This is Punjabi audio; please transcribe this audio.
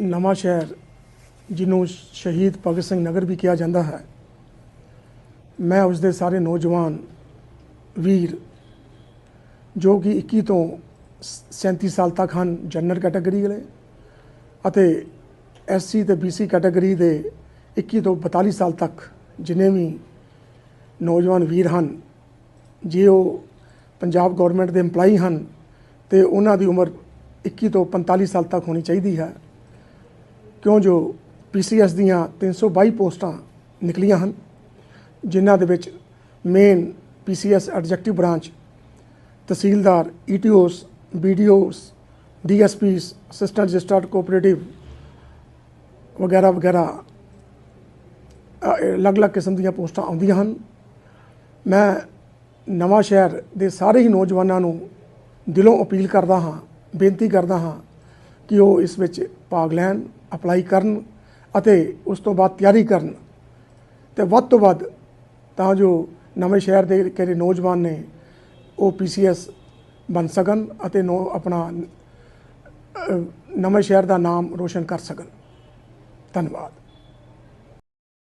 ਨਵਾਂ ਸ਼ਹਿਰ, ਜਿਹਨੂੰ ਸ਼ਹੀਦ ਭਗਤ ਸਿੰਘ ਨਗਰ ਵੀ ਕਿਹਾ ਜਾਂਦਾ ਹੈ। ਮੈਂ ਉਸ ਦੇ ਸਾਰੇ ਨੌਜਵਾਨ, ਵੀਰ, ਜੋ ਕਿ 21 ਤੋਂ 37 ਸਾਲ ਤੱਕ ਹਨ ਜਨਰਲ ਕੈਟਾਗਰੀ ਵਾਲੇ ਅਤੇ ਐਸਸੀ ਤੇ ਬੀਸੀ ਕੈਟਾਗਰੀ ਦੇ 21 ਤੋਂ 42 ਸਾਲ ਤੱਕ ਜਿਨੇ ਵੀ ਨੌਜਵਾਨ ਵੀਰ ਹਨ, ਜੇ ਉਹ ਪੰਜਾਬ ਗਵਰਨਮੈਂਟ ਦੇ EMPLOYE ਹਨ, ਤੇ ਉਹਨਾਂ ਦੀ ਉਮਰ 21 ਤੋਂ 45 ਸਾਲ ਤੱਕ ਹੋਣੀ ਚਾਹੀਦੀ ਹੈ। ਕਿਉਂ ਜੋ ਪੀਸੀਐਸ ਦੀਆਂ 322 ਪੋਸਟਾਂ ਨਿਕਲੀਆਂ ਹਨ, ਜਿਨ੍ਹਾਂ ਦੇ ਵਿੱਚ main PCS executive branch tehsildar ETOs BDOs DSPs assistant registered cooperative ਵਗੈਰਾ ਵਗੈਰਾ ਅਲੱਗ-ਅਲੱਗ ਕਿਸਮ ਦੀਆਂ ਪੋਸਟਾਂ ਆਉਂਦੀਆਂ ਹਨ। ਮੈਂ ਨਵਾਂ ਸ਼ਹਿਰ ਦੇ ਸਾਰੇ ਹੀ ਨੌਜਵਾਨਾਂ ਨੂੰ ਦਿਲੋਂ ਅਪੀਲ ਕਰਦਾ ਹਾਂ, ਬੇਨਤੀ ਕਰਦਾ ਹਾਂ ਕਿ ਉਹ ਇਸ ਵਿੱਚ ਭਾਗ ਲੈਣ। ਅਪਲਾਈ ਕਰਨ ਅਤੇ ਉਸ ਤੋਂ ਬਾਅਦ ਤਿਆਰੀ ਕਰਨ। ਤੇ ਵੱਧ ਤੋਂ ਵੱਧ ਤਾਂ ਜੋ ਨਵੇਂ ਸ਼ਹਿਰ ਦੇ ਕਿਹੜੇ ਨੌਜਵਾਨ ਨੇ ਉਹ ਪੀਸੀਐਸ ਬਣ ਸਕਣ ਅਤੇ ਨੋ ਆਪਣਾ ਨਵੇਂ ਸ਼ਹਿਰ ਦਾ ਨਾਮ ਰੋਸ਼ਨ ਕਰ ਸਕਣ। ਧੰਨਵਾਦ।